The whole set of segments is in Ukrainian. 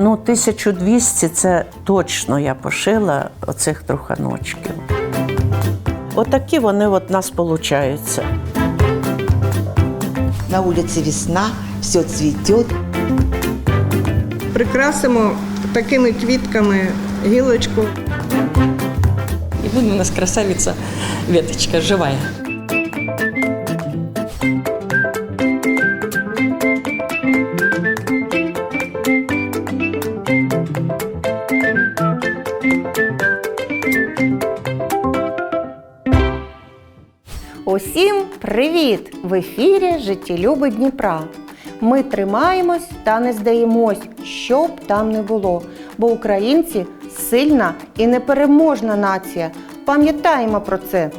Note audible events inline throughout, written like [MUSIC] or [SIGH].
Ну, 1200 це точно я пошила оцих труханочків. Отакі вони от нас получаються. На улице весна, все цветет. Прикрасимо такими квітками гілочку. И будет у нас красавица веточка живая. Привіт! В ефірі Життєлюби Дніпра. Ми тримаємось та не здаємось, що б там не було, бо українці сильна і непереможна нація. Пам'ятаємо про це.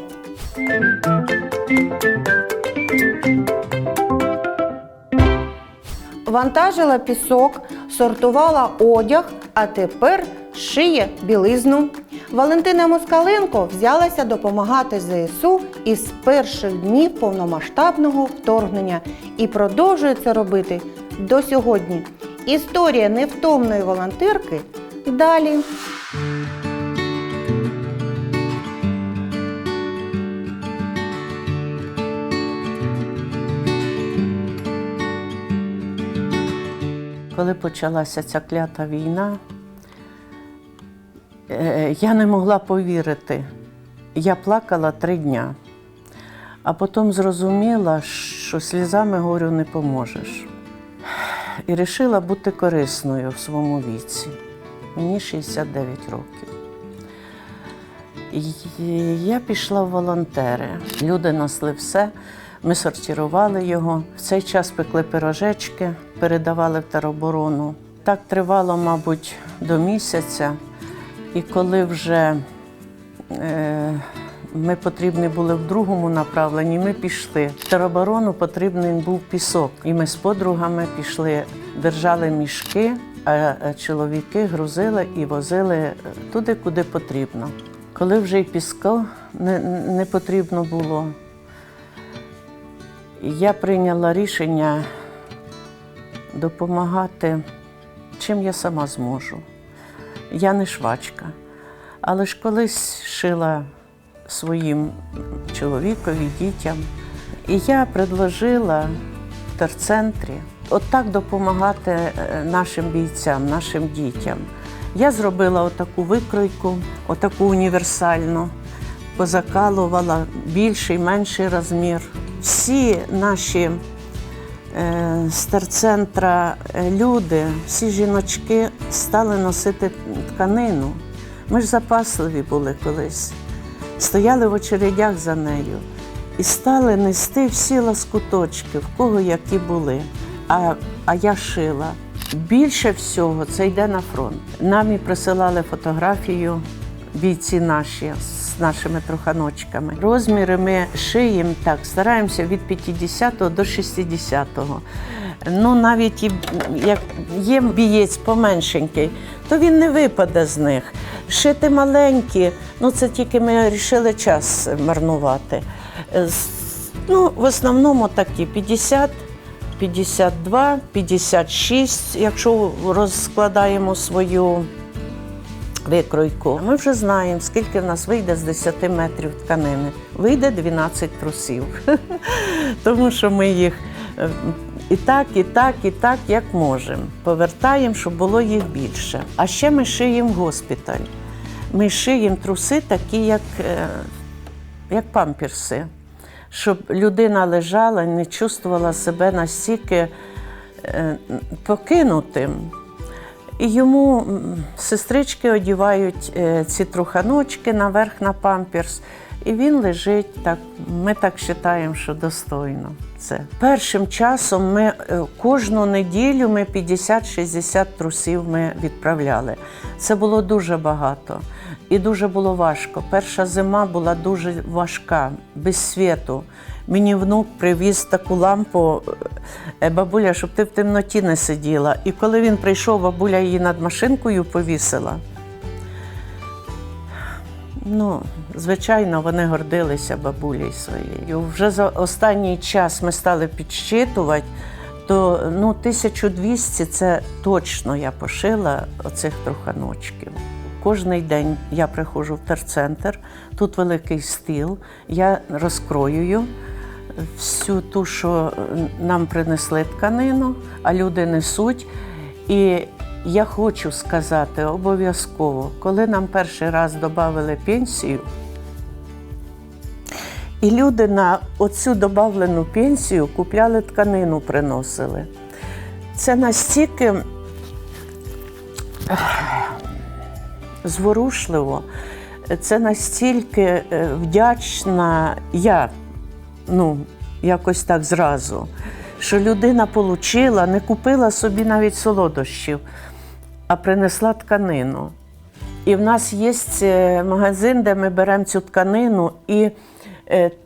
Вантажила пісок, сортувала одяг, а тепер шиє білизну. Валентина Москаленко взялася допомагати ЗСУ із перших днів повномасштабного вторгнення і продовжує це робити до сьогодні. Історія невтомної волонтерки далі. Коли почалася ця клята війна, е, я не могла повірити. Я плакала три дня, а потім зрозуміла, що слізами горю не поможеш. І вирішила бути корисною в своєму віці. Мені 69 років. І я пішла в волонтери. Люди несли все, ми сортували його. В цей час пекли пирожечки, передавали в тероборону. Так тривало, мабуть, до місяця. І коли вже е, ми потрібні були в другому направленні, ми пішли. В тероборону потрібний був пісок. І ми з подругами пішли, держали мішки, а е, чоловіки грузили і возили туди, куди потрібно. Коли вже й піску не, не потрібно було, я прийняла рішення допомагати, чим я сама зможу. Я не швачка, але ж колись шила своїм чоловікові, дітям. І я предложила в терцентрі отак допомагати е, нашим бійцям, нашим дітям. Я зробила отаку викройку, отаку універсальну, позакалувала більший, менший розмір. Всі наші е, з терцентра е, люди, всі жіночки стали носити тканину. Ми ж запасливі були колись, стояли в очередях за нею і стали нести всі ласкуточки, в кого які були. А, а я шила. Більше всього це йде на фронт. Нам і присилали фотографію бійці наші з нашими труханочками. Розміри ми шиємо так, стараємося від 50 до 60. Ну, навіть як є бієць поменшенький, то він не випаде з них. Шити маленькі, ну це тільки ми вирішили час марнувати. Е, Ну, в основному такі 50 52, 56, якщо розкладаємо свою викройку. Ми вже знаємо, скільки в нас вийде з 10 метрів тканини. Вийде 12 трусів. [LAUGHS] Тому що ми їх е, і так, і так, і так, як можемо. Повертаємо, щоб було їх більше. А ще ми шиємо госпіталь. Ми шиємо труси такі, як, е, як памперси щоб людина лежала і не чувствувала себе настільки е, покинутим. І йому сестрички одівають е, ці труханочки наверх на памперс, і він лежить так. Ми так вважаємо, що достойно. Це першим часом ми е, кожну неділю ми 50-60 трусів ми відправляли. Це було дуже багато і дуже було важко. Перша зима була дуже важка, без світу. Мені внук привіз таку лампу, е, бабуля, щоб ти в темноті не сиділа. І коли він прийшов, бабуля її над машинкою повісила. Ну, звичайно, вони гордилися бабулею своєю. Вже за останній час ми стали підсчитувати, то ну, 1200 це точно я пошила оцих труханочків. Кожний день я приходжу в терцентр, тут великий стіл, я розкроюю всю ту, що нам принесли тканину, а люди несуть. І я хочу сказати обов'язково, коли нам перший раз додали пенсію, і люди на оцю додавлену пенсію купляли тканину, приносили. Це настільки зворушливо, це настільки е, вдячна я, ну, якось так зразу, що людина отримала, не купила собі навіть солодощів, а принесла тканину. І в нас є е, магазин, де ми беремо цю тканину, і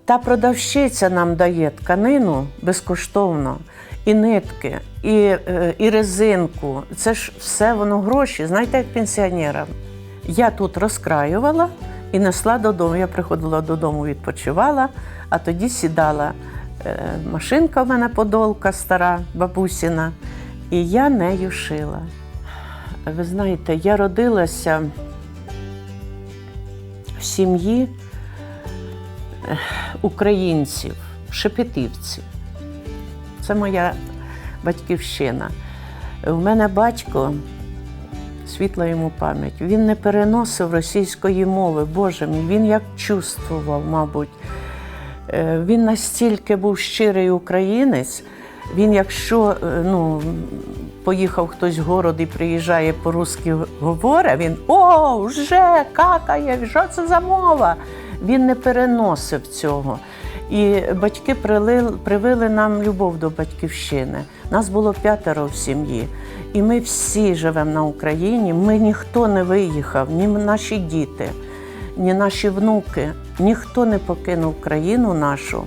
та продавщиця нам дає тканину безкоштовно, і нитки, і, е, і резинку. Це ж все воно гроші, знаєте, як пенсіонерам. Я тут розкраювала і несла додому. Я приходила додому, відпочивала, а тоді сідала. е, Машинка в мене подолка стара, бабусіна, і я нею шила. Ви знаєте, я родилася в сім'ї українців, шепетівців. Це моя батьківщина. У мене батько, світла йому пам'ять, він не переносив російської мови. Боже мій, він як чувствував, мабуть. Е, Він настільки був щирий українець. Він, якщо е, ну, поїхав хтось в город і приїжджає по-русски говорить, він о, вже какає, що це за мова? Він не переносив цього. І батьки привили нам любов до батьківщини. Нас було п'ятеро в сім'ї. І ми всі живемо на Україні. Ми ніхто не виїхав, ні наші діти, ні наші внуки. Ніхто не покинув країну нашу.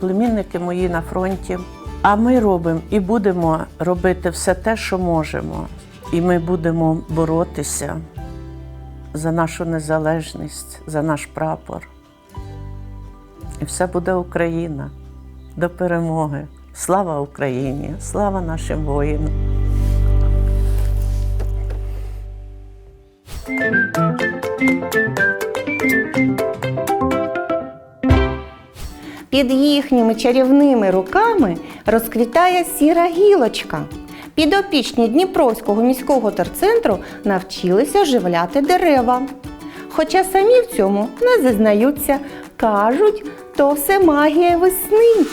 Племінники мої на фронті. А ми робимо і будемо робити все те, що можемо. І ми будемо боротися за нашу незалежність, за наш прапор. І все буде Україна до перемоги. Слава Україні! Слава нашим воїнам! Під їхніми чарівними руками розквітає сіра гілочка. Підопічні Дніпровського міського терцентру навчилися оживляти дерева. Хоча самі в цьому не зізнаються, кажуть, то все магія весни.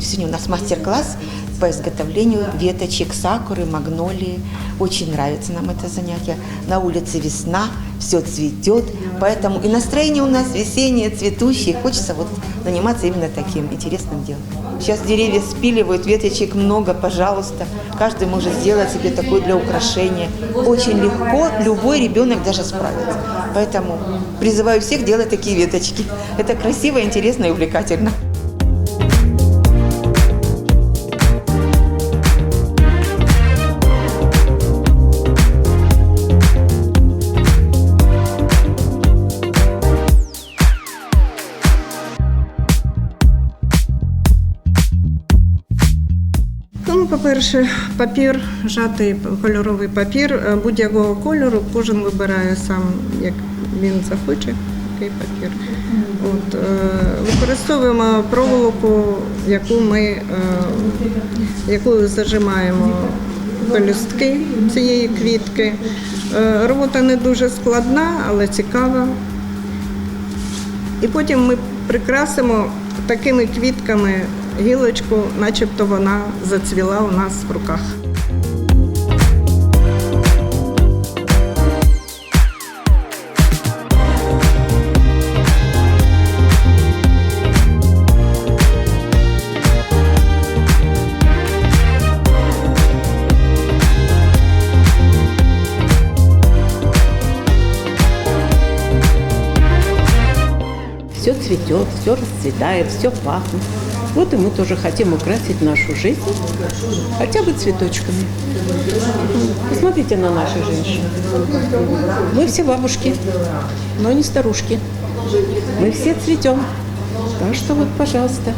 Сегодня у нас мастер-класс по изготовлению веточек сакуры, магнолии. Очень нравится нам это занятие. На улице весна, все цветет, поэтому и настроение у нас весеннее, цветущее. Хочется вот заниматься именно таким интересным делом. Сейчас деревья спиливают, веточек много, пожалуйста. Каждый может сделать себе такое для украшения. Очень легко, любой ребенок даже справится. Поэтому призываю всех делать такие веточки. Это красиво, интересно и увлекательно. По-перше, папір, жатий кольоровий папір е, будь-якого кольору. Кожен вибирає сам, як він захоче, який папір. От, е, використовуємо проволоку, яку ми е, якою зажимаємо пелюстки цієї квітки. Робота не дуже складна, але цікава. І потім ми прикрасимо такими квітками гілочку, начебто вона зацвіла у нас в руках. Все цветет, все расцветает, все пахнет. Вот и мы тоже хотим украсить нашу жизнь хотя бы цветочками. Посмотрите на наших женщин. Мы все бабушки, но не старушки. Мы все цветем. Так что вот, пожалуйста.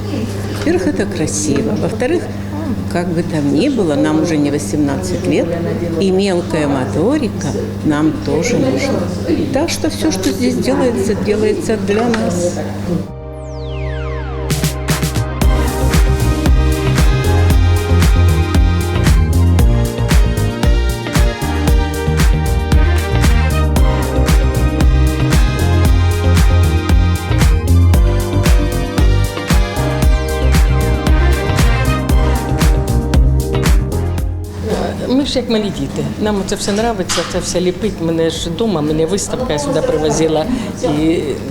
Во-первых, это красиво. Во-вторых, как бы там ни было, нам уже не 18 лет, и мелкая моторика нам тоже нужна. Так что все, что здесь делается, делается для нас. Ж як малі діти. Нам це все подобається, це все ліпить. Мене ж вдома, мене виставка я сюди привозила. І,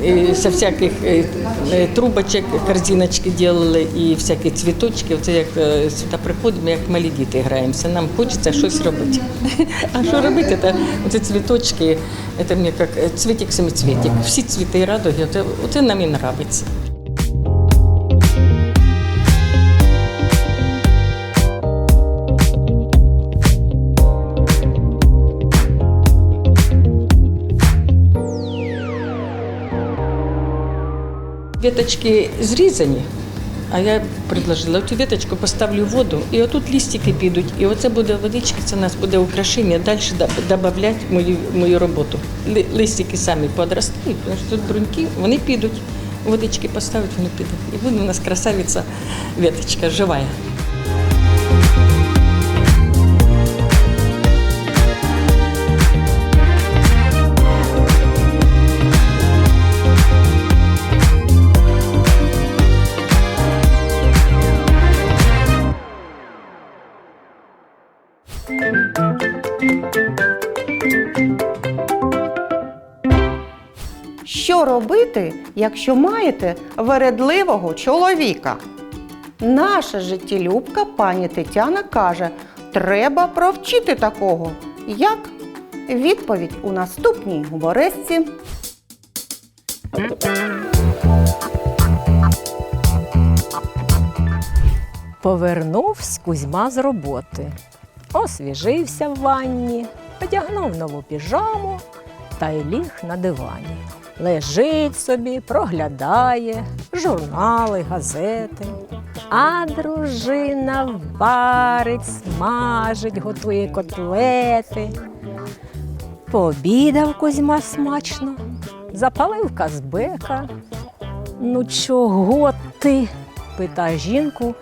і со всяких е, е, трубочок корзиночки робили і всякі цвіточки. Оце як е, сюди приходимо, як малі діти граємося. Нам хочеться щось робити. А що робити? Це оці цвіточки, це мені як цвітик семицвітик. Всі цвіти радуги, оце нам і подобається. Веточки зрізані, а я предложила цю веточку поставлю воду, і отут лістики підуть, і оце буде водички, це у нас буде украшення. Далі додати мою, мою роботу. Ли- Листики самі подростають, тому що тут бруньки, вони підуть. Водички поставить, вони підуть. І буде у нас красавиця веточка живая. Що робити, якщо маєте вередливого чоловіка? Наша життєлюбка пані Тетяна каже: треба провчити такого. Як? Відповідь у наступній гуморесці. Повернувся Кузьма з роботи, освіжився в ванні, одягнув нову піжаму та й ліг на дивані. Лежить собі, проглядає журнали, газети. А дружина варить, смажить, готує котлети. Пообідав Кузьма смачно, запалив казбека. Ну, чого ти? питає жінку,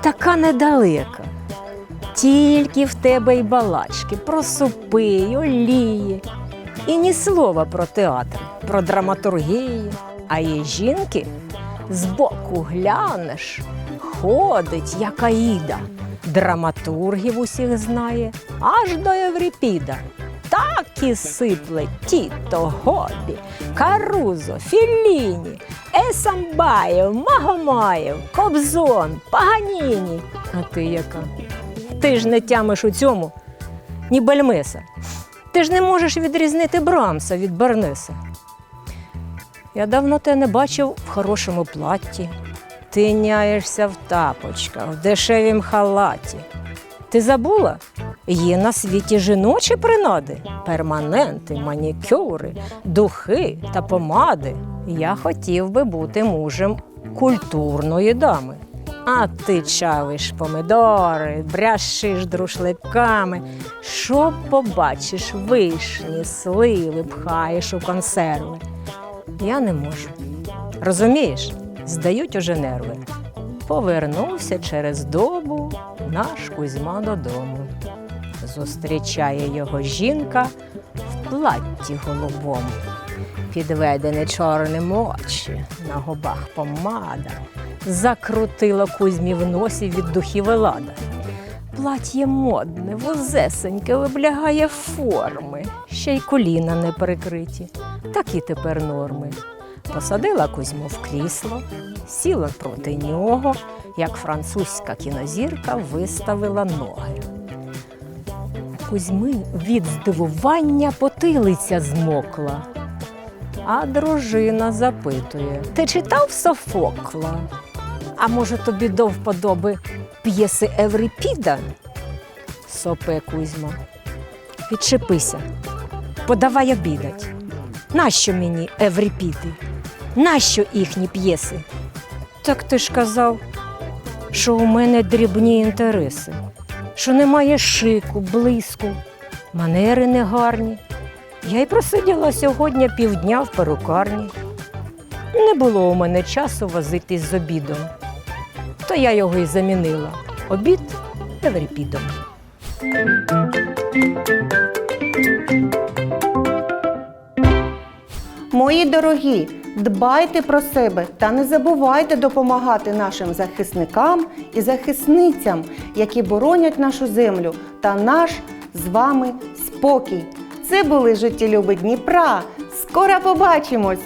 така недалека. Тільки в тебе й балачки про супи, олії. І ні слова про театр, про драматургію. А є жінки збоку глянеш, ходить, як Аїда. Драматургів усіх знає, аж до Евріпіда. Так і сипле Тіто, Гобі, Карузо, Філіні, Есамбаєв, Магомаєв, Кобзон, Паганіні. А ти яка? Ти ж не тямиш у цьому, ні бельмеса. Ти ж не можеш відрізнити Брамса від Бернеса. Я давно тебе не бачив в хорошому платті. Ти няєшся в тапочках, в дешевім халаті. Ти забула? Є на світі жіночі принади, перманенти, манікюри, духи та помади. Я хотів би бути мужем культурної дами. А ти чавиш помидори, бряшиш друшликами. Що побачиш, вишні, сливи пхаєш у консерви. Я не можу. Розумієш, здають уже нерви. Повернувся через добу наш Кузьма додому. Зустрічає його жінка в платті голубому. Підведені чорним очі, на губах помада. Закрутила Кузьмі в носі від духів лада. Платтє модне, вузесеньке, виблягає форми, ще й коліна не перекриті. Такі тепер норми. Посадила Кузьму в крісло, сіла проти нього, як французька кінозірка виставила ноги. Кузьми від здивування потилиця змокла. А дружина запитує: Ти читав Софокла? А може тобі до вподоби п'єси Еврипіда? Сопе Кузьма. Відчепися, подавай обідать. Нащо мені Еврипіди? Нащо їхні п'єси? Так ти ж казав, що у мене дрібні інтереси, що немає шику, блиску, манери негарні. Я й просиділа сьогодні півдня в перукарні. Не було у мене часу возитись з обідом. То я його і замінила. Обід евріпідом. Мої дорогі, дбайте про себе та не забувайте допомагати нашим захисникам і захисницям, які боронять нашу землю та наш з вами спокій. Це були життєлюби Дніпра. Скоро побачимось!